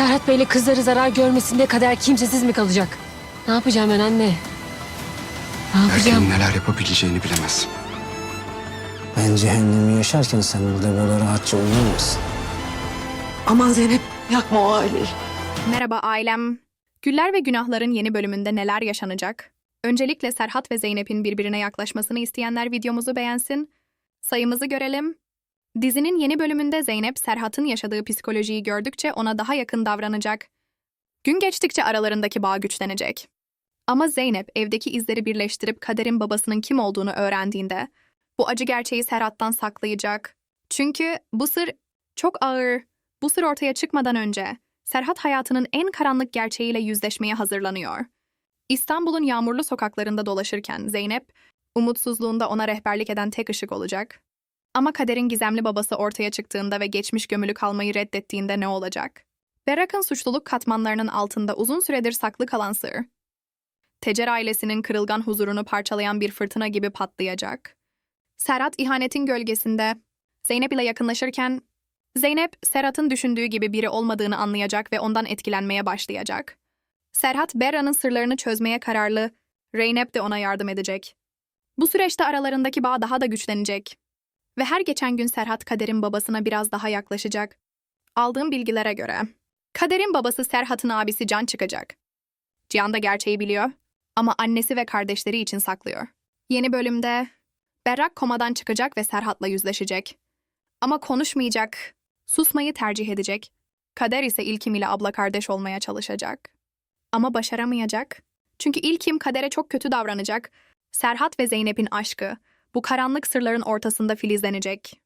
Serhat Bey'le kızları zarar görmesinde kadar kimsesiz mi kalacak? Ne yapacağım ben anne? Ne yapacağım? Erkeğin neler yapabileceğini bilemez. Ben cehennemi yaşarken sen burada böyle rahatça uyuyamazsın. Aman Zeynep yakma o aileyi. Merhaba ailem. Güller ve Günahların yeni bölümünde neler yaşanacak? Öncelikle Serhat ve Zeynep'in birbirine yaklaşmasını isteyenler videomuzu beğensin. Sayımızı görelim. Dizinin yeni bölümünde Zeynep, Serhat'ın yaşadığı psikolojiyi gördükçe ona daha yakın davranacak. Gün geçtikçe aralarındaki bağ güçlenecek. Ama Zeynep evdeki izleri birleştirip Kader'in babasının kim olduğunu öğrendiğinde bu acı gerçeği Serhat'tan saklayacak. Çünkü bu sır çok ağır. Bu sır ortaya çıkmadan önce Serhat hayatının en karanlık gerçeğiyle yüzleşmeye hazırlanıyor. İstanbul'un yağmurlu sokaklarında dolaşırken Zeynep, umutsuzluğunda ona rehberlik eden tek ışık olacak. Ama kaderin gizemli babası ortaya çıktığında ve geçmiş gömülü kalmayı reddettiğinde ne olacak? Berak'ın suçluluk katmanlarının altında uzun süredir saklı kalan sır. Tecer ailesinin kırılgan huzurunu parçalayan bir fırtına gibi patlayacak. Serhat ihanetin gölgesinde Zeynep ile yakınlaşırken Zeynep, Serhat'ın düşündüğü gibi biri olmadığını anlayacak ve ondan etkilenmeye başlayacak. Serhat, Berra'nın sırlarını çözmeye kararlı, Zeynep de ona yardım edecek. Bu süreçte aralarındaki bağ daha da güçlenecek. Ve her geçen gün Serhat Kader'in babasına biraz daha yaklaşacak. Aldığım bilgilere göre, Kader'in babası Serhat'ın abisi Can çıkacak. Cihan da gerçeği biliyor ama annesi ve kardeşleri için saklıyor. Yeni bölümde Berrak komadan çıkacak ve Serhat'la yüzleşecek. Ama konuşmayacak, susmayı tercih edecek. Kader ise İlkim ile abla kardeş olmaya çalışacak. Ama başaramayacak. Çünkü İlkim Kader'e çok kötü davranacak. Serhat ve Zeynep'in aşkı bu karanlık sırların ortasında filizlenecek.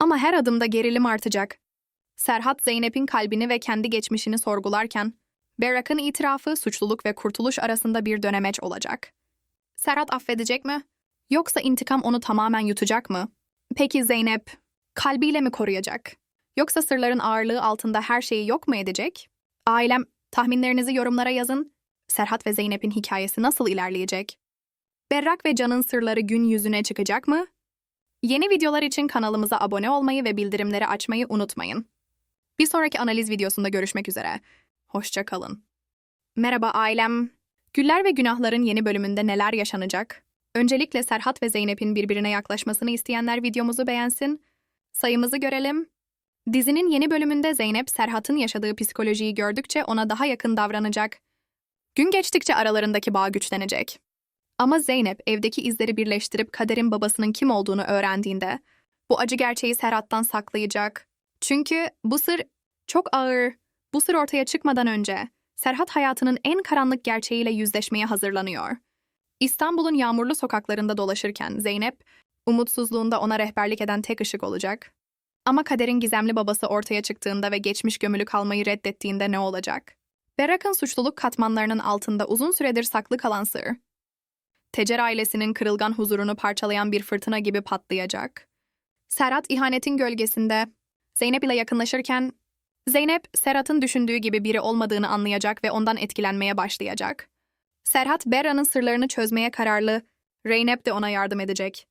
Ama her adımda gerilim artacak. Serhat Zeynep'in kalbini ve kendi geçmişini sorgularken Berrak'ın itirafı suçluluk ve kurtuluş arasında bir dönemeç olacak. Serhat affedecek mi? Yoksa intikam onu tamamen yutacak mı? Peki Zeynep kalbiyle mi koruyacak? Yoksa sırların ağırlığı altında her şeyi yok mu edecek? Ailem, tahminlerinizi yorumlara yazın. Serhat ve Zeynep'in hikayesi nasıl ilerleyecek? Berrak ve Can'ın sırları gün yüzüne çıkacak mı? Yeni videolar için kanalımıza abone olmayı ve bildirimleri açmayı unutmayın. Bir sonraki analiz videosunda görüşmek üzere. Hoşça kalın. Merhaba ailem. Güller ve Günahların yeni bölümünde neler yaşanacak? Öncelikle Serhat ve Zeynep'in birbirine yaklaşmasını isteyenler videomuzu beğensin. Sayımızı görelim. Dizinin yeni bölümünde Zeynep, Serhat'ın yaşadığı psikolojiyi gördükçe ona daha yakın davranacak. Gün geçtikçe aralarındaki bağ güçlenecek. Ama Zeynep evdeki izleri birleştirip Kader'in babasının kim olduğunu öğrendiğinde bu acı gerçeği Serhat'tan saklayacak. Çünkü bu sır çok ağır. Bu sır ortaya çıkmadan önce Serhat hayatının en karanlık gerçeğiyle yüzleşmeye hazırlanıyor. İstanbul'un yağmurlu sokaklarında dolaşırken Zeynep, umutsuzluğunda ona rehberlik eden tek ışık olacak. Ama kaderin gizemli babası ortaya çıktığında ve geçmiş gömülü kalmayı reddettiğinde ne olacak? Berak'ın suçluluk katmanlarının altında uzun süredir saklı kalan sır. Tecer ailesinin kırılgan huzurunu parçalayan bir fırtına gibi patlayacak. Serhat ihanetin gölgesinde Zeynep ile yakınlaşırken Zeynep, Serhat'ın düşündüğü gibi biri olmadığını anlayacak ve ondan etkilenmeye başlayacak. Serhat, Berra'nın sırlarını çözmeye kararlı, Zeynep de ona yardım edecek.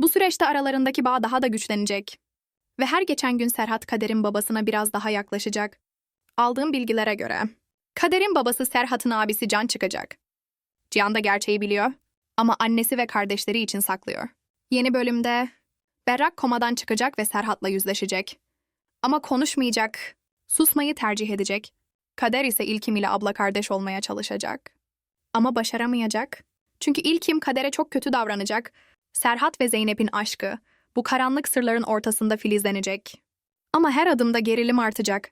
Bu süreçte aralarındaki bağ daha da güçlenecek. Ve her geçen gün Serhat Kader'in babasına biraz daha yaklaşacak. Aldığım bilgilere göre, Kader'in babası Serhat'ın abisi Can çıkacak. Cihan da gerçeği biliyor ama annesi ve kardeşleri için saklıyor. Yeni bölümde Berrak komadan çıkacak ve Serhat'la yüzleşecek. Ama konuşmayacak, susmayı tercih edecek. Kader ise İlkim ile abla kardeş olmaya çalışacak. Ama başaramayacak. Çünkü İlkim Kader'e çok kötü davranacak. Serhat ve Zeynep'in aşkı bu karanlık sırların ortasında filizlenecek. Ama her adımda gerilim artacak.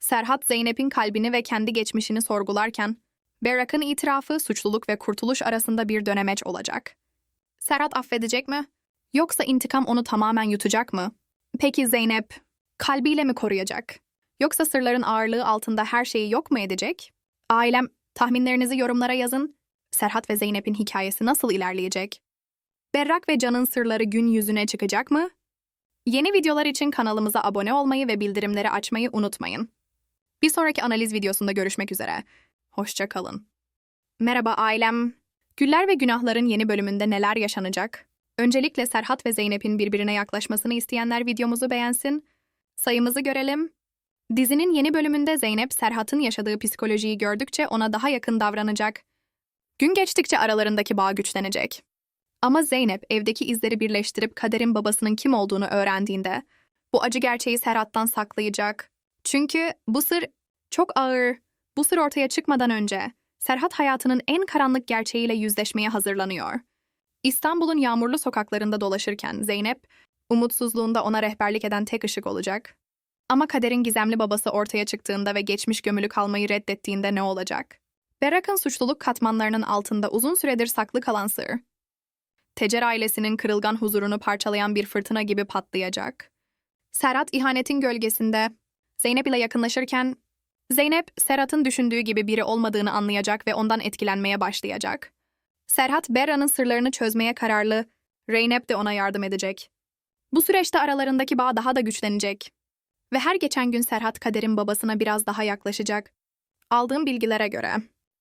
Serhat Zeynep'in kalbini ve kendi geçmişini sorgularken Berrak'ın itirafı suçluluk ve kurtuluş arasında bir dönemeç olacak. Serhat affedecek mi? Yoksa intikam onu tamamen yutacak mı? Peki Zeynep kalbiyle mi koruyacak? Yoksa sırların ağırlığı altında her şeyi yok mu edecek? Ailem, tahminlerinizi yorumlara yazın. Serhat ve Zeynep'in hikayesi nasıl ilerleyecek? Berrak ve Can'ın sırları gün yüzüne çıkacak mı? Yeni videolar için kanalımıza abone olmayı ve bildirimleri açmayı unutmayın. Bir sonraki analiz videosunda görüşmek üzere. Hoşça kalın. Merhaba ailem. Güller ve Günahların yeni bölümünde neler yaşanacak? Öncelikle Serhat ve Zeynep'in birbirine yaklaşmasını isteyenler videomuzu beğensin. Sayımızı görelim. Dizinin yeni bölümünde Zeynep Serhat'ın yaşadığı psikolojiyi gördükçe ona daha yakın davranacak. Gün geçtikçe aralarındaki bağ güçlenecek. Ama Zeynep evdeki izleri birleştirip Kader'in babasının kim olduğunu öğrendiğinde bu acı gerçeği Serhat'tan saklayacak. Çünkü bu sır çok ağır. Bu sır ortaya çıkmadan önce Serhat hayatının en karanlık gerçeğiyle yüzleşmeye hazırlanıyor. İstanbul'un yağmurlu sokaklarında dolaşırken Zeynep, umutsuzluğunda ona rehberlik eden tek ışık olacak. Ama kaderin gizemli babası ortaya çıktığında ve geçmiş gömülü kalmayı reddettiğinde ne olacak? Berrak'ın suçluluk katmanlarının altında uzun süredir saklı kalan sır. Tecer ailesinin kırılgan huzurunu parçalayan bir fırtına gibi patlayacak. Serhat ihanetin gölgesinde Zeynep ile yakınlaşırken Zeynep Serhat'ın düşündüğü gibi biri olmadığını anlayacak ve ondan etkilenmeye başlayacak. Serhat Berra'nın sırlarını çözmeye kararlı, Zeynep de ona yardım edecek. Bu süreçte aralarındaki bağ daha da güçlenecek. Ve her geçen gün Serhat Kader'in babasına biraz daha yaklaşacak. Aldığım bilgilere göre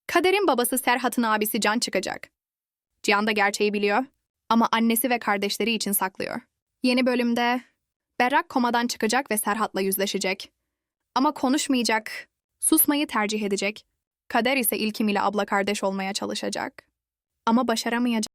Kader'in babası Serhat'ın abisi Can çıkacak. Cihan da gerçeği biliyor ama annesi ve kardeşleri için saklıyor. Yeni bölümde Berrak komadan çıkacak ve Serhat'la yüzleşecek. Ama konuşmayacak, susmayı tercih edecek. Kader ise İlkim ile abla kardeş olmaya çalışacak. Ama başaramayacak.